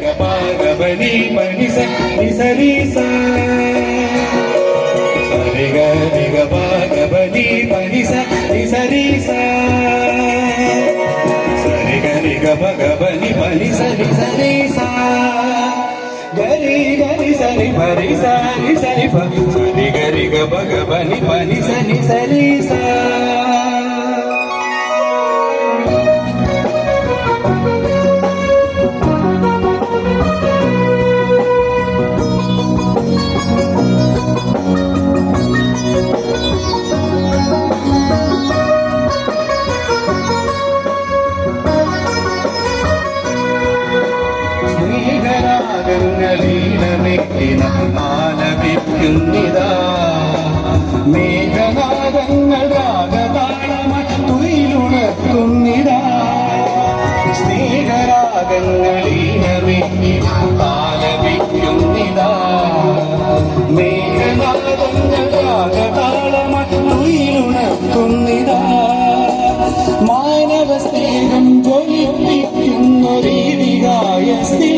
గమని మని సని సరి సరి గని గమా గమని మని సని సరి సరి గని గమ గమని మని సరి సరి గరి గరి సరి పరి సరి సరి సరి గరి గమ గమని మని సని సరి సా സ്നേഹരാഗങ്ങളീനമെക്കിന ആലപിക്കുന്നിതാ മേഘനാദങ്ങൾ സ്നേഹരാഗങ്ങൾ സ്നേഹരാഗങ്ങളീനമെക്കിന ആലപിക്കുന്നിതാ മേഘനാദങ്ങൾ രാഗതാളമത്തുയിലുണർത്തുന്നിതാ മാനവ സ്നേഹം ജ്വലിപ്പിക്കുന്നൊരീവികായത്തിൽ ചൊരിയുന്ന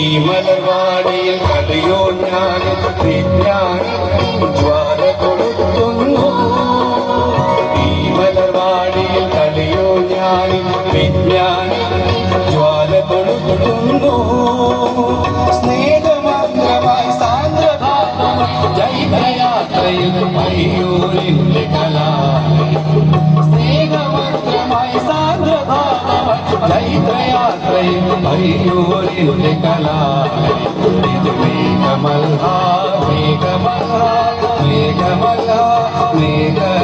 ഈ മലവാടിയിൽ കലയോ ഞാൻ ജ്വാല കൊളുത്തുന്നു ഈ മലവാടിയിൽ കലയോ ഞാൻ വിജ്ഞാനം ജ്വാല കൊളുത്തുന്നു സ്നേഹമാത്രമായി സാന്ദ്രഭാവം ജൈത്രയാത്രയിൽ മയൂരിന്റെ चैत्रयात्रे हरियोलिकला मेघमल्हा मेघमल्हा मेघमल्हा मेघ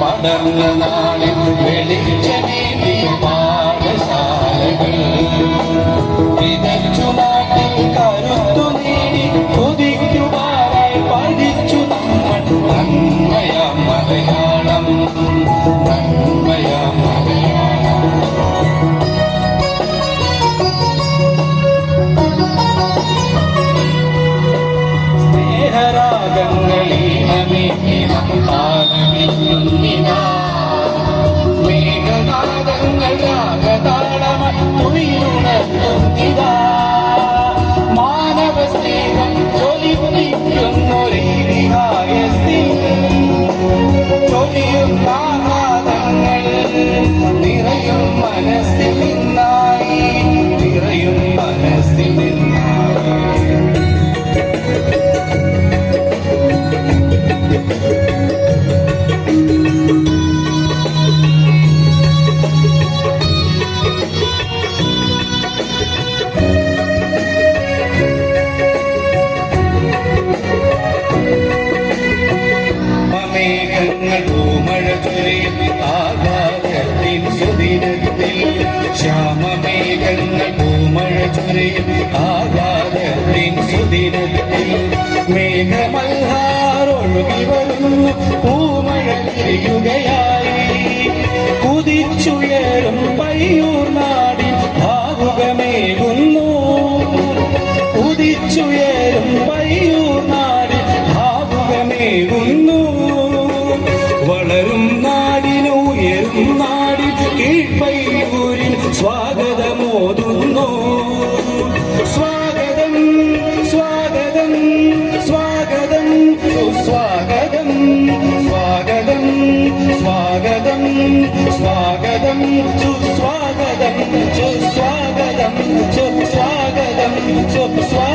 പടർന്ന നാളിൽ വെളിച്ചമേന്തിയ പാഠശാലകൾ വിതച്ചു നാട്ടിൽ കരുത്തു നേടി കൊതിക്കുവാനായി പഠിച്ചു നമ്മൾ നന്മയാം മലയാളം നന്മയാം Pagas ശ്യാമമേഘങ്ങൾ പൂമഴ ചൊരിയും ആകാശത്തിൻ സുദിനത്തിൽ മേഘമൽഹാരൊഴുകി വരുന്നു പൂമഴ പെയ്യുകയായി స్వాగతం చు స్వాగతం చు స్వాగతం చు స్వాగతం.